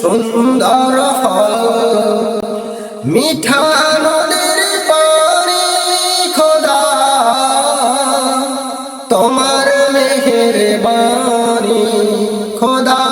সুন্দর ফল। মিঠা নদীর পানি খোদা, তোমার মেহের বাণী খোদা,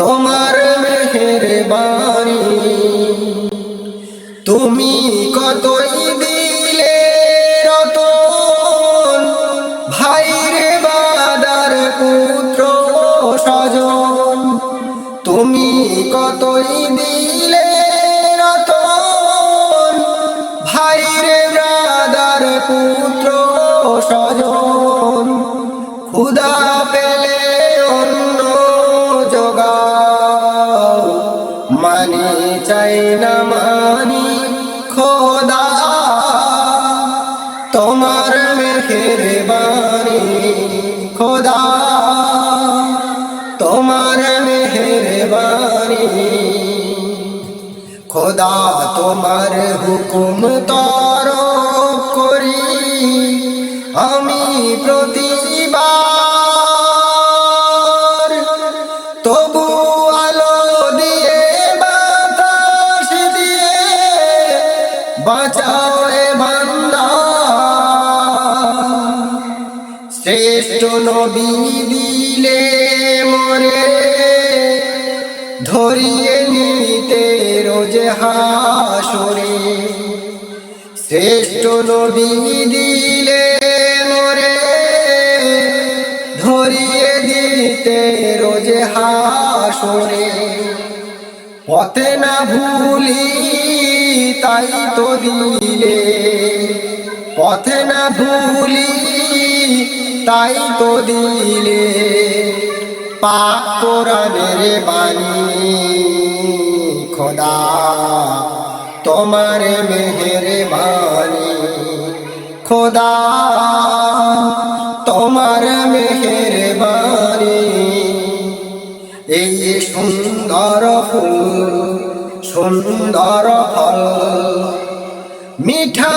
তোমার মেহের বাণী তুমি কতই দিলে রতন, ভাইরে বাদার তুমি কতই দিলে রতন? ভাইরে বাদার পুত্র স্বজন খুদা পেলে অন্য যোগাও মানি চাই না মানি খোদা, তোমার মেঘের বাণী খোদা। বাণী খোদা তোমার হুকুম তর করি। আমি প্রতিবার তবু আলো দিয়ে বাতাস দিয়ে বাঁচাও এ বান্দা। শ্রেষ্ঠ নবী দিলে ধরিয়ে নিতে রোজ হাসরে। শ্রেষ্ঠ নবী দিলে মরে। ধরিয়ে দিতে রোজ হাসরে। পথে না ভুলি তাই তো দিলে। পথে না ভুলি তাই তো দিলে। পাক কোরআনের বাণী। খোদা, তোমার মেহের বাণী খোদা, তোমার মেহের বাণী এই সুন্দর ফুল, সুন্দর ফল, মিঠা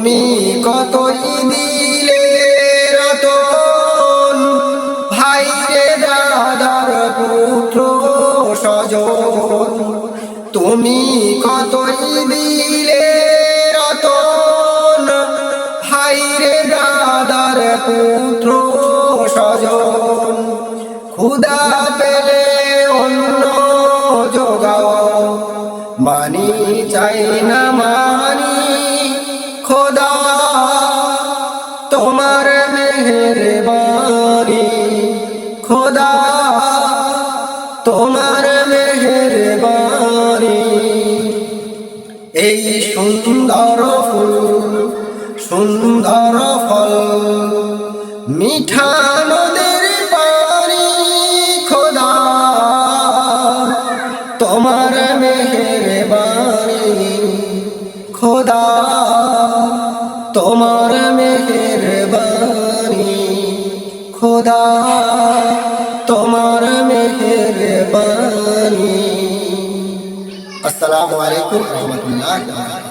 তুমি কতই দিলে রতন? ভাইরে দাদার পুত্র স্বজন, তুমি কতই দিলে রতন? ভাইরে দাদার পুত্র স্বজন খুদা পেলে অন্য যোগাও মানি চাই না মানি খোদা, তোমার মেহের বাণী এই সুন্দর ফুল, সুন্দর ফল, মিঠা নদীর পানি, খোদা, তোমার মেহের বাণী খোদা, তোমার মেহের বাণী আসসালামু আলাইকুম রহমতুল্লাহ